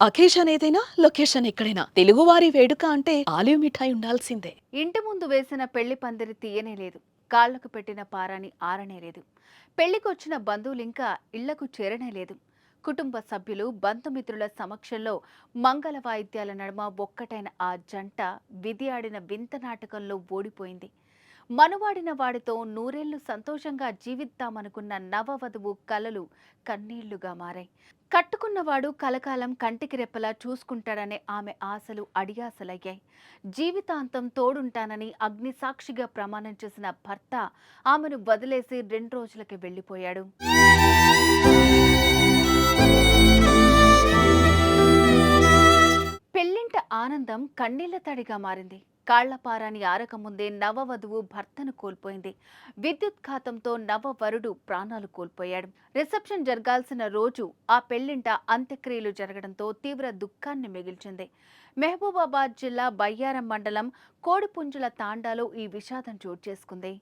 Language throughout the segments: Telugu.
అకేషన్ ఏదైనా లొకేషన్ ఎక్కడైనా. తెలుగువారి వేడుక అంటే ఆలివ్ మిఠాయి ఉండాల్సిందే. ఇంటి ముందు వేసిన పెళ్ళి పందిరి తీయనే లేదు. కాళ్ళకు పెట్టిన పారాని ఆరనే లేదు. పెళ్ళికొచ్చిన బంధువులు ఇంకా ఇళ్ళకు చేరనే లేదు. కుటుంబ సభ్యులు బంధుమిత్రుల సమక్షంలో మంగళ వాయిద్యాల నడుమ ఒక్కటైన ఆ జంట విధి ఆడిన వింత నాటకంలో ఓడిపోయింది. మనువాడిన వాడితో నూరేళ్ళు సంతోషంగా జీవిద్దామనుకున్న నవవధువు కలలు కన్నీళ్ళుగా మారాయి. కట్టుకున్నవాడు కలకాలం కంటికి రెప్పలా చూసుకుంటాడనే ఆమె ఆశలు అడియాసలయ్యాయి. జీవితాంతం తోడుంటానని అగ్నిసాక్షిగా ప్రమాణం చేసిన భర్త ఆమెను వదిలేసి రెండు రోజులకి వెళ్ళిపోయాడు. పెళ్ళింట ఆనందం కన్నీళ్ళ తడిగా మారింది. కాళ్ళపారాని ఆరకముందే నవవధువు భర్తను కోల్పోయింది. విద్యుత్ ఘాతంతో నవవరుడు ప్రాణాలు కోల్పోయాడు. రిసెప్షన్ జరగాల్సిన రోజు ఆ పెళ్ళింట అంత్యక్రియలు జరగడంతో తీవ్ర దుఃఖాన్ని మిగిల్చింది. మహబూబాబాద్ జిల్లా బయ్యారం మండలం కోడిపుంజుల తాండాలో ఈ విషాదం చోటు చేసుకుంది.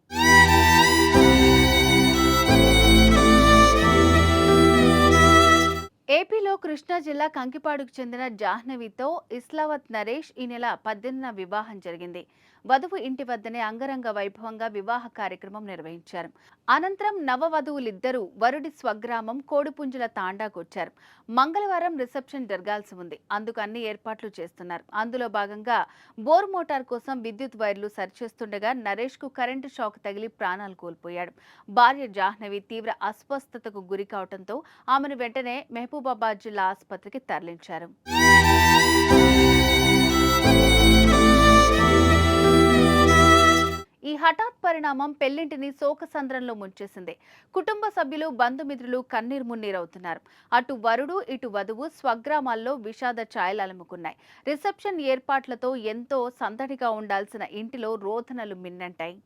కృష్ణా జిల్లా కంకిపాడుకు చెందిన జాహ్నవితో ఇస్లావత్ నరేష్ ఈ నెల పద్దెనిమిదిన వివాహం జరిగింది. వధువు ఇంటి వద్దనే అంగరంగ వైభవంగా వివాహ కార్యక్రమం నిర్వహించారు. అనంతరం నవవధువులిద్దరూ వరుడి స్వగ్రామం కోడిపుంజుల తాండాకొచ్చారు. మంగళవారం రిసెప్షన్ జరగాల్సి ఉంది. అందుకు అన్ని ఏర్పాట్లు చేస్తున్నారు. అందులో భాగంగా బోర్ మోటార్ కోసం విద్యుత్ వైర్లు సరిచేస్తుండగా నరేష్కు కరెంటు షాక్ తగిలి ప్రాణాలు కోల్పోయాడు. భార్య జాహ్నవి తీవ్ర అస్వస్థతకు గురి కావడంతో ఆమెను వెంటనే మహబూబాబాద్ జిల్లా ఆసుపత్రికి తరలించారు. హఠాత్ పరిణామం పెళ్ళింటిని శోకసంద్రంలో ముంచేసింది. కుటుంబ సభ్యులు బంధుమిత్రులు కన్నీరు మున్నీరవుతున్నారు. అటు వరుడు ఇటు వధువు స్వగ్రామాల్లో విషాద ఛాయలు అలుముకున్నాయి రిసెప్షన్ ఏర్పాట్లతో ఎంతో సందడిగా ఉండాల్సిన ఇంటిలో రోధనలు మిన్నంటాయి.